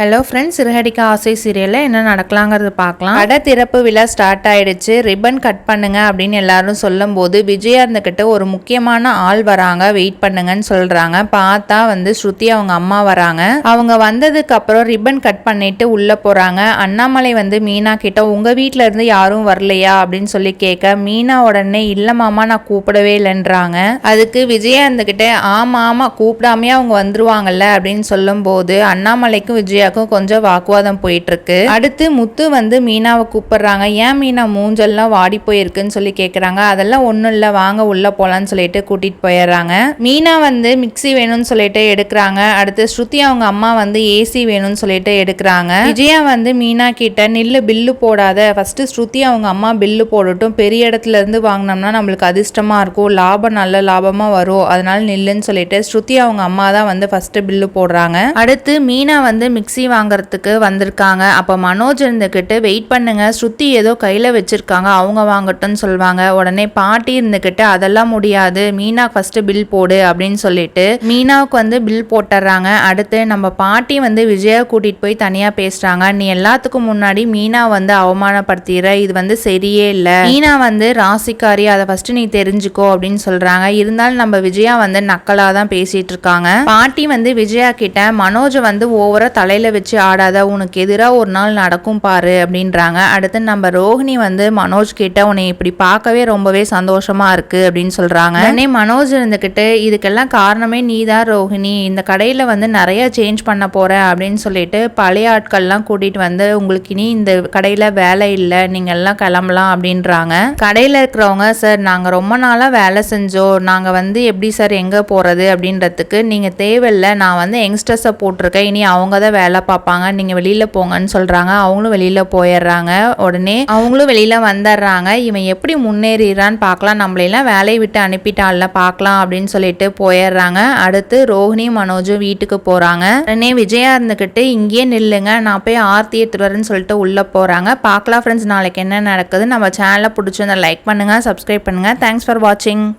Hello friends சிறுகடிக்க ஆசை சீரியலில் என்ன நடக்கலாங்கிறது பார்க்கலாம். கடை திறப்பு விழா ஸ்டார்ட் ஆயிடுச்சு. ரிப்பன் கட் பண்ணுங்க அப்படின்னு எல்லாரும் சொல்லும்போது விஜயா இருந்துக்கிட்ட ஒரு முக்கியமான ஆள் வராங்க வெயிட் பண்ணுங்கன்னு சொல்கிறாங்க பார்த்தா வந்து ஸ்ருதி அவங்க அம்மா வராங்க. அவங்க வந்ததுக்கு அப்புறம் ரிப்பன் கட் பண்ணிட்டு உள்ளே போகிறாங்க அண்ணாமலை வந்து மீனா கிட்ட உங்கள் வீட்டில் இருந்து யாரும் வரலையா? அப்படின்னு சொல்லி கேட்க மீனா உடனே இல்லை மாமா நான் கூப்பிடவே இல்லைன்றாங்க. அதுக்கு விஜயா இருந்துக்கிட்ட ஆமாம் ஆமா கூப்பிடாமையே அவங்க வந்துருவாங்கல்ல? அப்படின்னு சொல்லும்போது அண்ணாமலைக்கும் விஜயாக்கும் கொஞ்சம் வாக்குவாதம் போயிட்டு இருக்கு அடுத்து முத்து வந்து மீனாவை கூப்பிடுறாங்க. ஏன் மீனா மூஞ்சல்லாம் வாடி போயிருக்குன்னு சொல்லி கேக்குறாங்க. அதெல்லாம் ஒன்றும் இல்லை வாங்க உள்ள போலான்னு சொல்லிட்டு கூட்டிட்டு போயிடுறாங்க. மீனா வந்து மிக்ஸி வேணும்னு சொல்லிட்டு எடுக்கிறாங்க. அடுத்து ஸ்ருதி அவங்க அம்மா வந்து ஏசி வேணும்னு சொல்லிட்டு எடுக்கிறாங்க. விஜயா வந்து மீனா கிட்ட நில்லு பில்லு போடாத. ஃபர்ஸ்ட் ஸ்ருதி அவங்க அம்மா பில்லு போடட்டும். பெரிய இடத்துல இருந்து வாங்கினோம்னா நம்மளுக்கு அதிர்ஷ்டமா இருக்கும். லாபம் நல்ல லாபமா வரும். அதனால நில்லுன்னு சொல்லிட்டு ஸ்ருதி அவங்க அம்மா தான் வந்து ஃபர்ஸ்ட் பில்லு போடுறாங்க. அடுத்து மீனா வந்து மிக்ஸி வாங்குறதுக்கு வந்திருக்காங்க. அப்போ மனோஜ் இருந்துக்கிட்டு வெயிட் பண்ணுங்க. ஸ்ருதி ஏதோ கையில் வச்சுருக்காங்க. அவங்க வாங்கட்டும்னு சொல்லுவாங்க உடனே பாட்டி இருந்துக்கிட்டு அதெல்லாம் முடியாது. மீனா ஃபஸ்ட்டு பில் போடு அப்படின்னு சொல்லிட்டு மீனாவுக்கு வந்து பில் போட்டுறாங்க. அடுத்து நம்ம பாட்டி வந்து விஜயா கூட்டிகிட்டு போய் தனியாக பேசுகிறாங்க நீ எல்லாத்துக்கும் முன்னாடி மீனா வந்து அவமானப்படுத்திடுற இது வந்து சரியே இல்லை. மீனா வந்து ராசிக்காரி. அதை ஃபஸ்ட்டு நீ தெரிஞ்சுக்கோ அப்படின்னு சொல்கிறாங்க இருந்தாலும் நம்ம விஜயா வந்து நக்கலாக தான் பேசிகிட்டு இருக்காங்க. பாட்டி வந்து விஜயா கிட்ட மனோஜ் வந்து ஓவராக தலையில் வச்சு ஆடாத உனக்கு எதிராக ஒரு நாள் நடக்கும் பாரு அப்படின்றாங்க. அடுத்து நம்ம ரோஹிணி வந்து மனோஜ் கிட்ட உன்னை இப்படி பார்க்கவே ரொம்பவே சந்தோஷமா இருக்கு அப்படின்னு சொல்றாங்க. உடனே மனோஜ் இருந்துக்கிட்டு இதுக்கெல்லாம் காரணமே நீ தான் ரோஹிணி. இந்த கடையில வந்து நிறைய சேஞ்ச் பண்ண போற அப்படின்னு சொல்லிட்டு பழைய ஆட்கள்லாம் கூட்டிட்டு வந்து உங்களுக்கு இனி இந்த கடையில வேலை இல்லை. நீங்க எல்லாம் கிளம்பலாம் அப்படின்றாங்க. கடையில இருக்கிறவங்க சார் நாங்க ரொம்ப நாளா வேலை செஞ்சோம். நாங்க வந்து எப்படி சார் எங்க போறது? அப்படின்றதுக்கு நீங்க தேவையில்லை. நான் வந்து யங்ஸ்டர்ஸை போட்டிருக்கேன். இனி அவங்க தான் வேலை பார்ப்பாங்க. நீங்க வெளியில போங்கன்னு சொல்றாங்க. அவங்களும் வெளியில போயிடுறாங்க. உடனே அவங்களும் வெளியில வந்துடுறாங்க. இவன் எப்படி முன்னேறான்னு பார்க்கலாம். நம்மளையெல்லாம் வேலையை விட்டு அனுப்பிட்டால பார்க்கலாம் அப்படின்னு சொல்லிட்டு போயிடுறாங்க. அடுத்து ரோஹிணி மனோஜும் வீட்டுக்கு போறாங்க. உடனே விஜயா இருந்துக்கிட்டு இங்கேயே நில்லுங்க. நான் போய் ஆர்த்தி எடுத்துட்டு வரேன்னு சொல்லிட்டு உள்ளே போகிறாங்க பார்க்கலாம் ஃப்ரெண்ட்ஸ் நாளைக்கு என்ன நடக்குது நம்ம சேனலை பிடிச்சிருந்தா லைக் பண்ணுங்க சப்ஸ்கிரைப் பண்ணுங்க. தேங்க்ஸ் ஃபார் வாட்சிங்